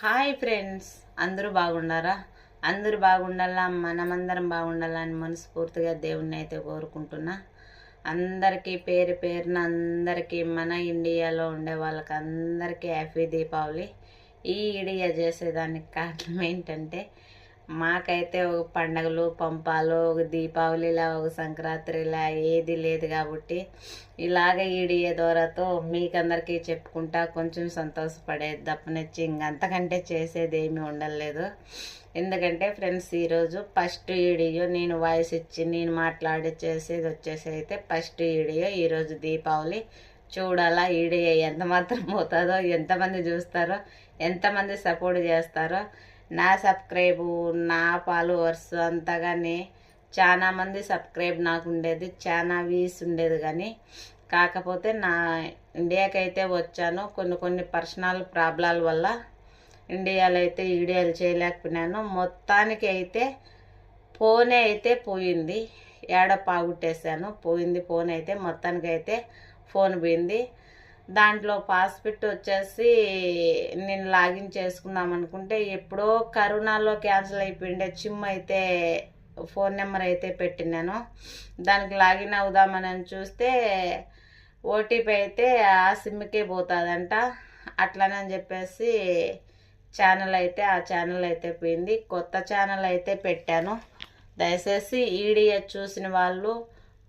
Hi friends. అందరూ బాగున్నారా? అందరూ బాగుండాలా? మనమందరం బాగుండాలా అని మనస్ఫూర్తిగా దేవుణ్ణి అయితే కోరుకుంటున్నా. అందరికీ పేరు పేరున అందరికీ మన ఇండియాలో ఉండే వాళ్ళకి అందరికీ హ్యాపీ దీపావళి. ఈ ఇడియా చేసేదానికి కారణం ఏంటంటే మాకైతే ఒక పండగలు పంపాలు ఒక దీపావళిలా ఒక సంక్రాంతిలా ఏది లేదు కాబట్టి ఇలాగ ఈడియే ద్వారాతో మీకందరికీ చెప్పుకుంటా కొంచెం సంతోషపడే తప్పనిచ్చి ఇంకంతకంటే చేసేది ఏమీ ఉండలేదు. ఎందుకంటే ఫ్రెండ్స్ ఈరోజు ఫస్ట్ వీడియో నేను వాయిస్ ఇచ్చి నేను మాట్లాడి చేసేది వచ్చేసి అయితే ఫస్ట్ వీడియో ఈరోజు దీపావళి. చూడాలా వీడియో ఎంత మాత్రం పోతుందో ఎంతమంది చూస్తారో ఎంతమంది సపోర్ట్ చేస్తారో. నా సబ్స్క్రైబ్ నా ఫాలోవర్స్ అంతగానే చాలా మంది సబ్స్క్రైబ్ నాకు ఉండేది చాలా వీస్ ఉండేది కానీ కాకపోతే నా ఇండియాకి అయితే వచ్చాను. కొన్ని కొన్ని పర్సనల్ ప్రాబ్లాల వల్ల ఇండియాలో అయితే వీడియోలు చేయలేకపోయినాను. మొత్తానికి అయితే ఫోనే అయితే పోయింది. ఏడ పాగుట్టేశాను పోయింది ఫోన్ అయితే మొత్తానికి అయితే ఫోన్ పోయింది. దాంట్లో పాస్పిట్ వచ్చేసి నేను లాగిన్ చేసుకుందాం అనుకుంటే ఎప్పుడో కరోనాలో క్యాన్సిల్ అయిపోయిండే. చిమ్ అయితే ఫోన్ నెంబర్ అయితే పెట్టినాను. దానికి లాగిన్ అవుదామని చూస్తే ఓటీపీ అయితే ఆ సిమ్కే పోతుందంట. అట్లనని చెప్పేసి ఛానల్ అయితే ఆ ఛానల్ అయితే పోయింది. కొత్త ఛానల్ అయితే పెట్టాను. దయచేసి ఈడీఎస్ చూసిన వాళ్ళు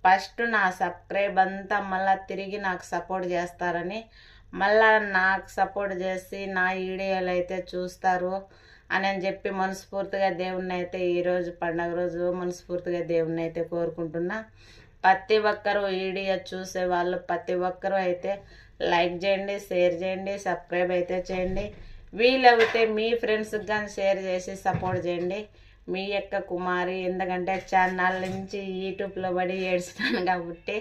ఫస్ట్ నా సబ్స్క్రైబ్ అంతా మళ్ళీ తిరిగి నాకు సపోర్ట్ చేస్తారని మళ్ళా నాకు సపోర్ట్ చేసి నా వీడియోలు అయితే చూస్తారు అని అని చెప్పి మనస్ఫూర్తిగా దేవుణ్ణి అయితే ఈరోజు పండగ రోజు మనస్ఫూర్తిగా దేవుణ్ణి అయితే కోరుకుంటున్నా. ప్రతి ఒక్కరూ వీడియో చూసే వాళ్ళు ప్రతి ఒక్కరూ అయితే లైక్ చేయండి షేర్ చేయండి సబ్స్క్రైబ్ అయితే చేయండి. వీలైతే మీ ఫ్రెండ్స్కి కానీ షేర్ చేసి సపోర్ట్ చేయండి. మీ యొక్క కుమారి ఎందుకంటే ఛానల్ నుంచి యూట్యూబ్లో పడి ఏడుస్తాను కాబట్టి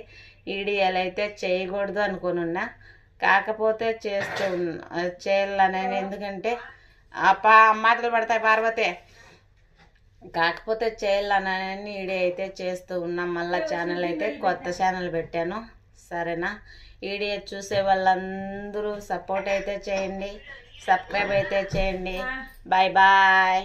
వీడియోలు అయితే చేయకూడదు అనుకుని ఉన్నా. కాకపోతే చేస్తూ ఉన్నా చేయాలని ఎందుకంటే ఆ పా మాటలు పడతాయి పార్వతే. కాకపోతే చేయాలని వీడియో అయితే చేస్తూ ఉన్నాం. మళ్ళీ ఛానల్ అయితే కొత్త ఛానల్ పెట్టాను. సరేనా? వీడియో చూసే వాళ్ళందరూ సపోర్ట్ అయితే చేయండి. సబ్స్క్రైబ్ అయితే చేయండి. Bye bye.